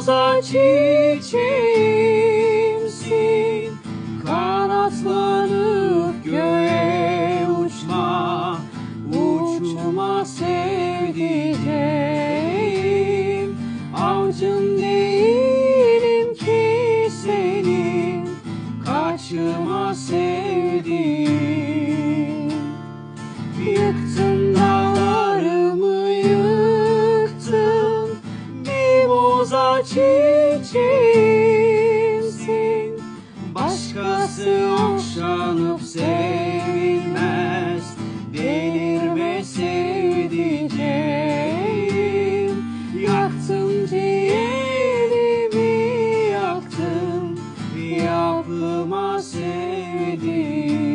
Roza çiçeğimsin Kanatlanıp göğe uçma Uçma sevdiceğim Avcın değilim ki senin Kaçma sevdiceğim roza çiçeğimsin. Başkası okşanıp sevilmez. Delirme sevdiceğim Yaktım ciğerimi yaktım Yapma sevdiğim